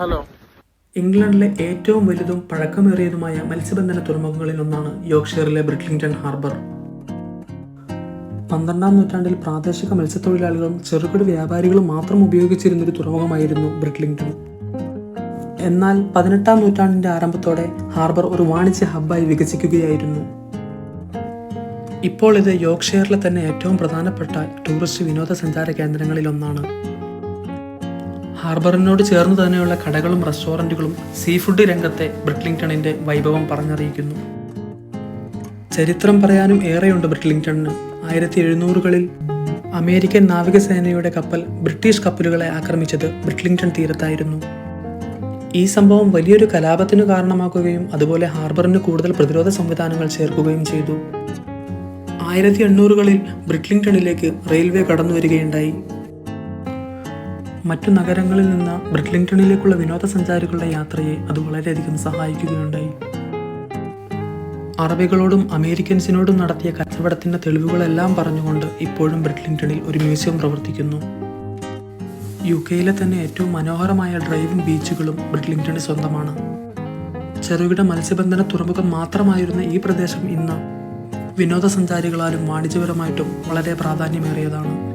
Hello ഇംഗ്ലണ്ടിലെ ഏറ്റവും വലുതും പഴക്കമേറിയതുമായ മത്സ്യബന്ധന തുറമുഖങ്ങളിൽ ഒന്നാണ് യോർക്ക്ഷയറിലെ ബ്രിക്ലിംഗ്ടൺ ഹാർബർ. പന്ത്രണ്ടാം നൂറ്റാണ്ടിൽ പ്രാദേശിക മത്സ്യത്തൊഴിലാളികളും ചെറുകിട വ്യാപാരികളും മാത്രം ഉപയോഗിച്ചിരുന്ന ഒരു തുറമുഖമായിരുന്നു ബ്രിക്ലിംഗ്ടൺ എന്നാൽ പതിനെട്ടാം നൂറ്റാണ്ടിന്റെ ആരംഭത്തോടെ ഹാർബർ ഒരു വാണിജ്യ ഹബ്ബായി വികസിക്കുകയായിരുന്നു. ഇപ്പോൾ ഇത് യോർക്ക്ഷയറിലെ തന്നെ ഏറ്റവും പ്രധാനപ്പെട്ട ടൂറിസ്റ്റ് വിനോദസഞ്ചാര കേന്ദ്രങ്ങളിൽ ഒന്നാണ് ഹാർബറിനോട് ചേർന്ന് തന്നെയുള്ള കടകളും റെസ്റ്റോറന്റുകളും സീ ഫുഡ് രംഗത്തെ ബ്രിക്ലിംഗ്ടണിന്റെ വൈഭവം പറഞ്ഞറിയിക്കുന്നു. ചരിത്രം പറയാനും ഏറെയുണ്ട് ബ്രിക്ലിംഗ്ടണിന് ആയിരത്തി എഴുന്നൂറുകളിൽ അമേരിക്കൻ നാവികസേനയുടെ കപ്പൽ ബ്രിട്ടീഷ് കപ്പലുകളെ ആക്രമിച്ചത് ബ്രിക്ലിംഗ്ടൺ തീരത്തായിരുന്നു. ഈ സംഭവം വലിയൊരു കലാപത്തിന് കാരണമാക്കുകയും അതുപോലെ ഹാർബറിന് കൂടുതൽ പ്രതിരോധ സംവിധാനങ്ങൾ ചേർക്കുകയും ചെയ്തു. ആയിരത്തി എണ്ണൂറുകളിൽ ബ്രിക്ലിംഗ്ടണിലേക്ക് റെയിൽവേ കടന്നു വരികയുണ്ടായി മറ്റു നഗരങ്ങളിൽ നിന്ന് ബ്രിഡ്ലിംഗ്ടണിലേക്കുള്ള വിനോദസഞ്ചാരികളുടെ യാത്രയെ അത് വളരെയധികം സഹായിക്കുകയുണ്ടായി. അറബികളോടും അമേരിക്കൻസിനോടും നടത്തിയ കച്ചവടത്തിന്റെ തെളിവുകളെല്ലാം പറഞ്ഞുകൊണ്ട് ഇപ്പോഴും ബ്രിഡ്ലിംഗ്ടണിൽ ഒരു മ്യൂസിയം പ്രവർത്തിക്കുന്നു. യു കെയിലെ തന്നെ ഏറ്റവും മനോഹരമായ ഡ്രൈവിംഗ് ബീച്ചുകളും ബ്രിക്ലിംഗ്ടണിൽ സ്വന്തമാണ്. ചെറുകിട മത്സ്യബന്ധന തുറമുഖം മാത്രമായിരുന്ന ഈ പ്രദേശം ഇന്ന് വിനോദസഞ്ചാരികളാലും വാണിജ്യപരമായിട്ടും വളരെ പ്രാധാന്യമേറിയതാണ്.